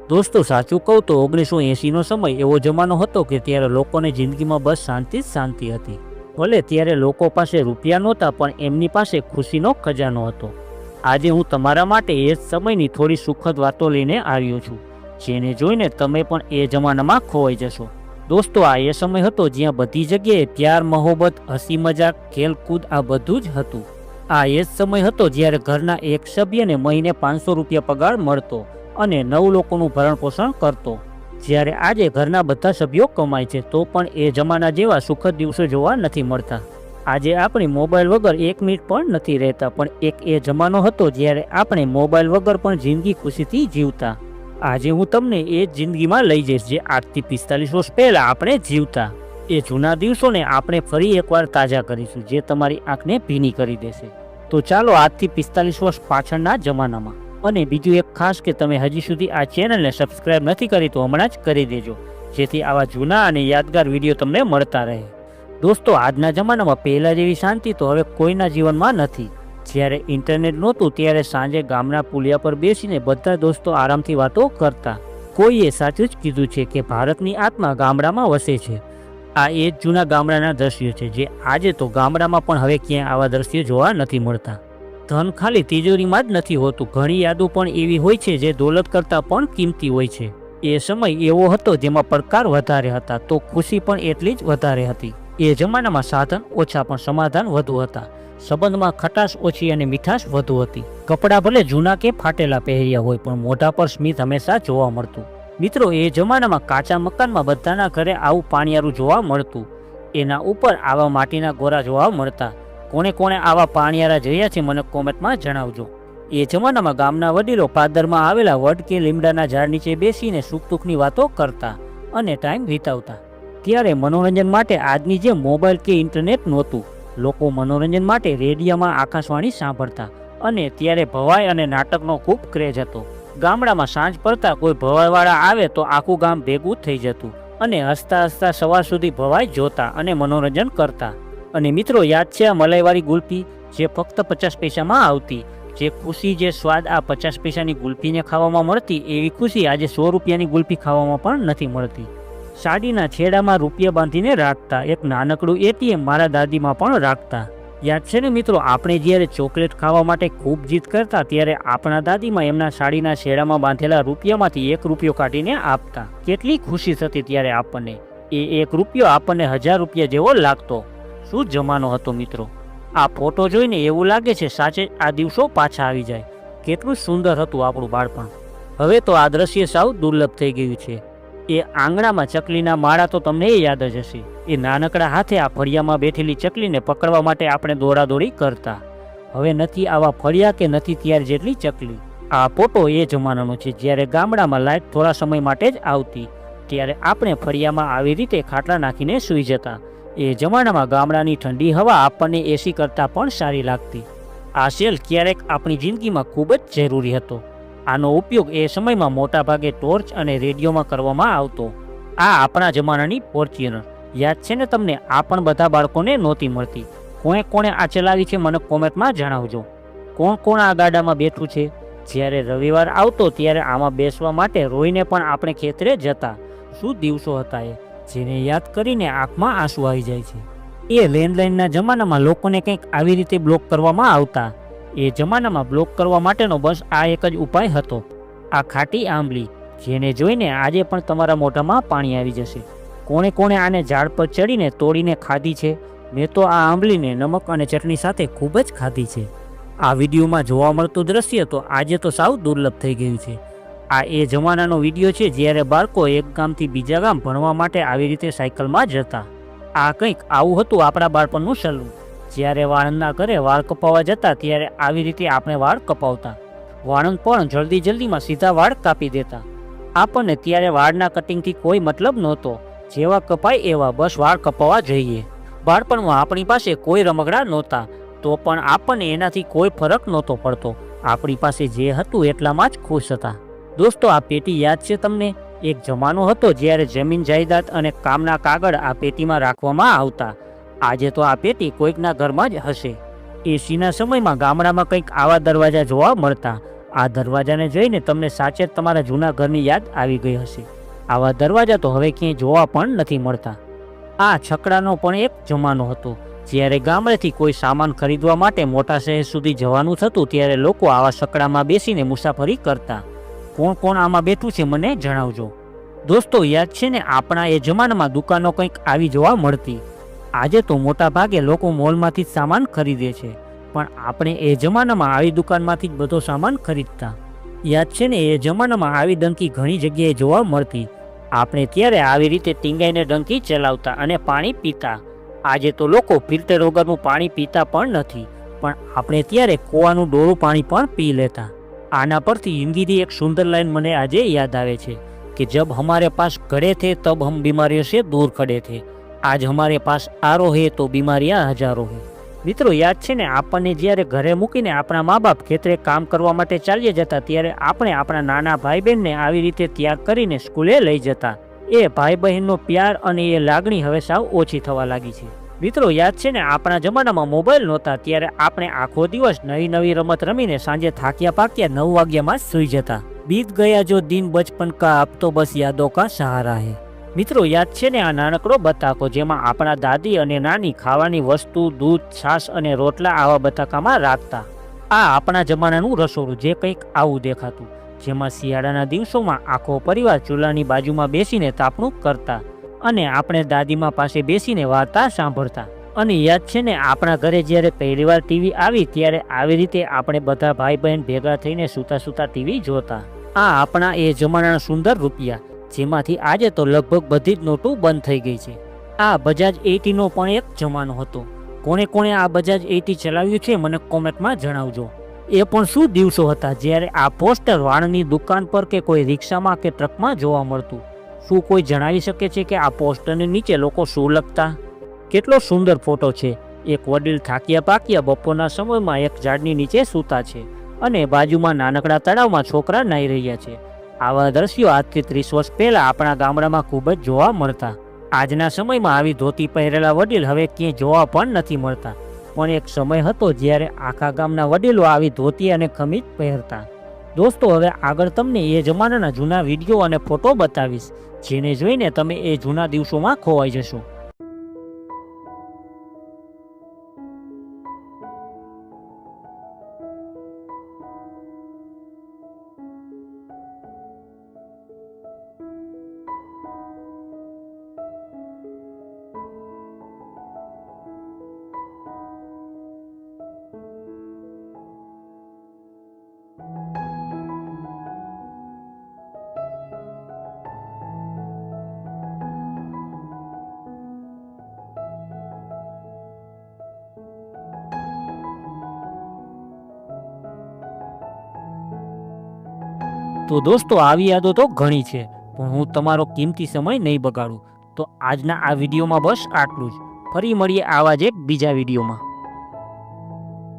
દોસ્તો, સાચું કહું તો ઓગણીસો એંસીનો સમય એવો જમાનો હતો કે ત્યારે લોકોને જિંદગીમાં બસ શાંતિ જ શાંતિ હતી. ભલે ત્યારે લોકો પાસે રૂપિયા નહોતા, પણ એમની પાસે ખુશીનો ખજાનો હતો. આજે હું તમારા માટે એ જ સમયની થોડી સુખદ વાતો લઈને આવ્યો છું, જેને જોઈને તમે પણ એ જમાનામાં ખોવાઈ જશો. દોસ્તો, આ એ સમય હતો જ્યાં બધી જગ્યાએ પ્યાર મહોબત હસી મજાક, ખેલકૂદ, આ બધું જ હતું. આ એ જ સમય હતો જ્યારે ઘરના એક સભ્યને મહિને પાંચસો રૂપિયા પગાર મળતો. અને નવ લોકોનું ભરણ પોષણ કરતો. જ્યારે આજે ઘરના બધા સભ્યો કમાય છે, તો પણ એ જમાના જેવા સુખદ દિવસો જોવા નથી મળતા. આજે આપણે મોબાઈલ વગર એક મિનિટ પણ નથી રહેતા, પણ એક એ જમાનો હતો જ્યારે આપણે મોબાઈલ વગર પણ જિંદગી ખુશીથી જીવતા. આજે હું તમને એ જિંદગીમાં લઈ જઈશ જે આજથી પિસ્તાલીસ વર્ષ પહેલાં આપણે જીવતા. એ જૂના દિવસોને આપણે ફરી એકવાર તાજા કરીશું, જે તમારી આંખને ભીની કરી દેશે. તો ચાલો આજથી પિસ્તાલીસ વર્ષ પાછળના જમાનામાં. અને બીજું એક ખાસ કે તમે હજી સુધી આ ચેનલને સબસ્ક્રાઇબ નથી કરી તો હમણાં જ કરી દેજો, જેથી આવા જૂના અને યાદગાર વીડિયો તમને મળતા રહે. દોસ્તો, આજના જમાનામાં પહેલાં જેવી શાંતિ તો હવે કોઈના જીવનમાં નથી. જ્યારે ઇન્ટરનેટ નહોતું, ત્યારે સાંજે ગામના પુલિયા પર બેસીને બધા દોસ્તો આરામથી વાતો કરતા. કોઈએ સાચું જ કીધું છે કે ભારતની આત્મા ગામડામાં વસે છે. આ એ જ જૂના ગામડાના દ્રશ્યો છે, જે આજે તો ગામડામાં પણ હવે ક્યાંય આવા દ્રશ્યો જોવા નથી મળતા. ધન ખાલી તિજોરીમાં જ નથી હોતું. ઘણી યાદો પણ એવી હોય છે જે દોલત કરતાં પણ કિંમતી હોય છે. એ સમય એવો હતો જેમાં પડકાર વધારે હતા, તો ખુશી પણ એટલી જ વધારે હતી. એ જમાનામાં સાધન ઓછા પણ સમાધાન વધુ હતા. સંબંધમાં ખટાશ ઓછી અને મીઠાશ વધુ હતી. કપડાં ભલે જૂના કે ફાટેલા પહેર્યા હોય, પણ મોઢા પર સ્મિત હંમેશા જોવા મળતું. મિત્રો, એ જમાનામાં કાચા મકાનમાં બધાના ઘરે આવું પાણિયારું જોવા મળતું. એના ઉપર આવા માટીના ગોરા જોવા મળતા. કોણે કોણે આવા પાણિયારા જોયા છે મને કોમેન્ટમાં જણાવજો. એ જમાનામાં ગામના વડીલો પાદરમાં આવેલા વડ કે લીમડાના ઝાડ નીચે બેસીને સુખ દુઃખની વાતો કરતા અને ટાઈમ વિતાવતા. ત્યારે મનોરંજન માટે આજની જેમ મોબાઈલ કે ઇન્ટરનેટ નહોતું. લોકો મનોરંજન માટે રેડિયોમાં આકાશવાણી સાંભળતા અને ત્યારે ભવાઈ અને નાટકનો ખૂબ ક્રેઝ હતો. ગામડામાં સાંજ પડતા કોઈ ભવાઈવાળા આવે તો આખું ગામ ભેગું થઈ જતું અને હસતા હસતા સવાર સુધી ભવાઈ જોતા અને મનોરંજન કરતા. અને મિત્રો યાદ છે આ મલાઈવાળી ગુલ્ફી જે ફક્ત પચાસ પૈસામાં આવતી? જે ખુશી, જે સ્વાદ આ પચાસ પૈસાની ગુલ્ફીને ખાવામાં મળતી, એવી ખુશી આજે સો રૂપિયાની ગુલ્ફી ખાવામાં પણ નથી મળતી. સાડીના છેડામાં રૂપિયા બાંધીને રાખતા, એક નાનકડું એટીએમ મારા દાદીમાં પણ રાખતા. યાદ છે ને મિત્રો, આપણે જ્યારે ચોકલેટ ખાવા માટે ખૂબ જીદ કરતા, ત્યારે આપણા દાદીમાં એમના સાડીના છેડામાં બાંધેલા રૂપિયામાંથી એક રૂપિયો કાઢીને આપતા. કેટલી ખુશી થતી ત્યારે આપણને. એ એક રૂપિયો આપણને હજાર રૂપિયા જેવો લાગતો. શું જમાનો હતો મિત્રો? આ ફોટો જોઈને એવું લાગે છે સાચે આ દિવસો પાછા આવી જાય. કેટલું સુંદર હતું આપણું બાળપણ. હવે તો આ દ્રશ્ય સાવ દુર્લભ થઈ ગયું છે. એ આંગણામાં ચકલીના માળા તો તમને યાદ જ હશે. એ નાનકડા હાથે આ ફળિયામાં બેઠેલી ચકલીને પકડવા માટે આપણે દોડાદોડી કરતા. હવે નથી આવા ફળિયા કે નથી ત્યાર જેટલી ચકલી. આ ફોટો એ જમાનાનો છે જ્યારે ગામડામાં લાઇટ થોડા સમય માટે જ આવતી. ત્યારે આપણે ફળિયામાં આવી રીતે ખાટલા નાખીને સૂઈ જતા. એ જમાનામાં ગામડાની ઠંડી હવા આપણને એસી કરતાં પણ સારી લાગતી. આ સેલ ક્યારેક આપણી જિંદગીમાં ખૂબ જ જરૂરી હતો. આનો ઉપયોગ એ સમયમાં મોટાભાગે ટોર્ચ અને રેડિયોમાં કરવામાં આવતો. આ આપણા જમાનાની ફોર્ચ્યુનર. યાદ છે ને તમને, આ પણ બધા બાળકોને નહોતી મળતી. કોણે કોણે આ ચલાવી છે મને કોમેન્ટમાં જણાવજો. કોણ કોણ આ ગાડામાં બેઠું છે? જ્યારે રવિવાર આવતો ત્યારે આમાં બેસવા માટે રોઈને પણ આપણે ખેતરે જતા. શું દિવસો હતા એ? જેને યાદ કરીને આંખમાં આંસુ આવી જાય છે. એ લેન્ડલાઇનના જમાનામાં લોકોને કંઈક આવી રીતે બ્લોક કરવામાં આવતા. એ જમાનામાં બ્લોક કરવા માટેનો બસ આ એક જ ઉપાય હતો. આ ખાટી આંબલી, જેને જોઈને આજે પણ તમારા મોઢામાં પાણી આવી જશે. કોણે કોણે આને ઝાડ પર ચડીને તોડીને ખાધી છે? મેં તો આ આંબલીને નમક અને ચટણી સાથે ખૂબ જ ખાધી છે. આ વિડીયોમાં જોવા મળતું દ્રશ્ય તો આજે તો સાવ દુર્લભ થઈ ગયું છે. આ એ જમાનાનો વીડિયો છે જ્યારે બાળકો એક ગામથી બીજા ગામ ભણવા માટે આવી રીતે સાયકલમાં જતા આ કંઈક આવું હતું આપણા બાળપણનું સલું જ્યારે વાળંદના ઘરે વાળ કપાવવા જતા ત્યારે આવી રીતે આપણે વાળ કપાવતા. વાળંદ પણ જલ્દી જલ્દીમાં સીધા વાળ કાપી દેતા. આપણને ત્યારે વાળના કટિંગથી કોઈ મતલબ નહોતો. જેવા કપાય એવા બસ વાળ કપાવવા જઈએ. બાળપણમાં આપણી પાસે કોઈ રમકડા નહોતા, તો પણ આપણને એનાથી કોઈ ફરક નહોતો પડતો. આપણી પાસે જે હતું એટલામાં જ ખુશ હતા. દોસ્તો, આ પેટી યાદ છે તમને? એક જમાનો હતો જ્યારે જમીન જાયદાદ અને કામના કાગળ આ પેટીમાં રાખવામાં આવતા. આજે તો આ પેટી કોઈકના ઘરમાં જ હશે. એસીના સમયમાં ગામડામાં કંઈક આવા દરવાજા જોવા મળતા. આ દરવાજાને જોઈને તમને સાચે જ તમારા જૂના ઘરની યાદ આવી ગઈ હશે. આવા દરવાજા તો હવે ક્યાંય જોવા પણ નથી મળતા. આ છકડાનો પણ એક જમાનો હતો. જ્યારે ગામડેથી કોઈ સામાન ખરીદવા માટે મોટા શહેર સુધી જવાનું થતું, ત્યારે લોકો આવા છકડામાં બેસીને મુસાફરી કરતા. કોણ કોણ આમાં બેઠું છે મને જણાવજો. દોસ્તો, યાદ છે ને, આપણા એ જમાનામાં દુકાનો કંઈક આવી જોવા મળતી. આજે તો મોટા ભાગે લોકો મોલમાંથી જ સામાન ખરીદે છે, પણ આપણે એ જમાનામાં આવી દુકાનમાંથી જ બધો સામાન ખરીદતા. યાદ છે ને, એ જમાનામાં આવી ડંકી ઘણી જગ્યાએ જોવા મળતી. આપણે ત્યારે આવી રીતે ટીંગાઈને ડંકી ચલાવતા અને પાણી પીતા. આજે તો લોકો ફિલ્ટર વગરનું પાણી પીતા પણ નથી, પણ આપણે ત્યારે કૂવાનું ડોળું પાણી પણ પી લેતા. આના પરથી હિન્દીની એક સુંદર લાઈન મને આજે યાદ આવે છે કે જબ હમારે પાસ ઘડે થે, તબ હમ બીમારીઓ છે દૂર ખડે થે. આજ હમારે પાસ આરો હે તો બીમારીયા હજારો હે. મિત્રો, યાદ છે ને, આપણને જ્યારે ઘરે મૂકીને આપણા મા બાપ ખેતરે કામ કરવા માટે ચાલ્યા જતા, ત્યારે આપણે આપણા નાના ભાઈ બહેનને આવી રીતે ત્યાગ કરીને સ્કૂલે લઈ જતા. એ ભાઈ બહેનનો પ્યાર અને એ લાગણી હવે સાવ ઓછી થવા લાગી છે. મિત્રો, યાદ છે ને, આપણા જમાનામાં મોબાઈલ નહોતા, ત્યારે આપણે આખો દિવસ નવી નવી રમત રમીને સાંજે થાક્યા પાક્યા નવ વાગ્યામાં સૂઈ જતા. બીત ગયા જો દિન બચપન કા આપતો બસ યાદો કા સહારા હે. મિત્રો, યાદ છે ને, આ નાનકડો બતાકો જેમાં આપણા દાદી અને નાની ખાવાની વસ્તુ, દૂધ, છાશ અને રોટલા આવા બતાકામાં રાખતા. આ આપણા જમાનાનું રસોડું જે કંઈક આવું દેખાતું, જેમાં શિયાળાના દિવસોમાં આખો પરિવાર ચૂલાની બાજુમાં બેસીને તાપણું કરતા. અને આપણે દાદીમા પાસે બેસીને વાર્તા સાંભળતા. અને યાદ છે ને, આપણા ઘરે જ્યારે પહેલીવાર ટીવી આવી, ત્યારે આવી રીતે આપણે બધા ભાઈ બહેન ભેગા થઈને સૂતા સૂતા ટીવી જોતા. આ આપણા એ જમાનાના સુંદર રૂપિયા, જેમાંથી આજે તો લગભગ બધી જ નોટો બંધ થઈ ગઈ છે. આ બજાજ એટીનો પણ એક જમાનો હતો. કોણે કોણે આ બજાજ એટી ચલાવ્યું છે, મને કોમેન્ટમાં જણાવજો. એ પણ શું દિવસો હતા જ્યારે આ પોસ્ટર વાળની દુકાન પર કે કોઈ રિક્ષામાં કે ટ્રકમાં જોવા મળતું? શું કોઈ જણાવી શકે છે કે આ પોસ્ટરની નીચે લોકો શું લખતા? કેટલો સુંદર ફોટો છે. એક વડીલ થાક્યા પાક્યા બપોરના સમયમાં એક ઝાડની નીચે સૂતા છે અને બાજુમાં નાનકડા તળાવમાં છોકરા નાહી રહ્યા છે. આવા દ્રશ્યો આજથી ત્રીસ વર્ષ પહેલા આપણા ગામડામાં ખૂબ જ જોવા મળતા. આજના સમયમાં આવી ધોતી પહેરેલા વડીલ હવે ક્યાંય જોવા પણ નથી મળતા. પણ એક સમય હતો જ્યારે આખા ગામના વડીલો આવી ધોતી અને ખમીજ પહેરતા. દોસ્તો, હવે આગળ તમને એ જમાનાના જૂના વીડિયો અને ફોટો બતાવીશ, જેને જોઈને તમે એ જૂના દિવસોમાં ખોવાઈ જશો. તો દોસ્તો, આવી યાદો તો ઘણી છે, પણ હું તમારો કિંમતી સમય નહીં બગાડું. તો આજના આ વિડીયોમાં બસ આટલું જ. ફરી મળીએ આવા જ એક બીજા વિડીયોમાં.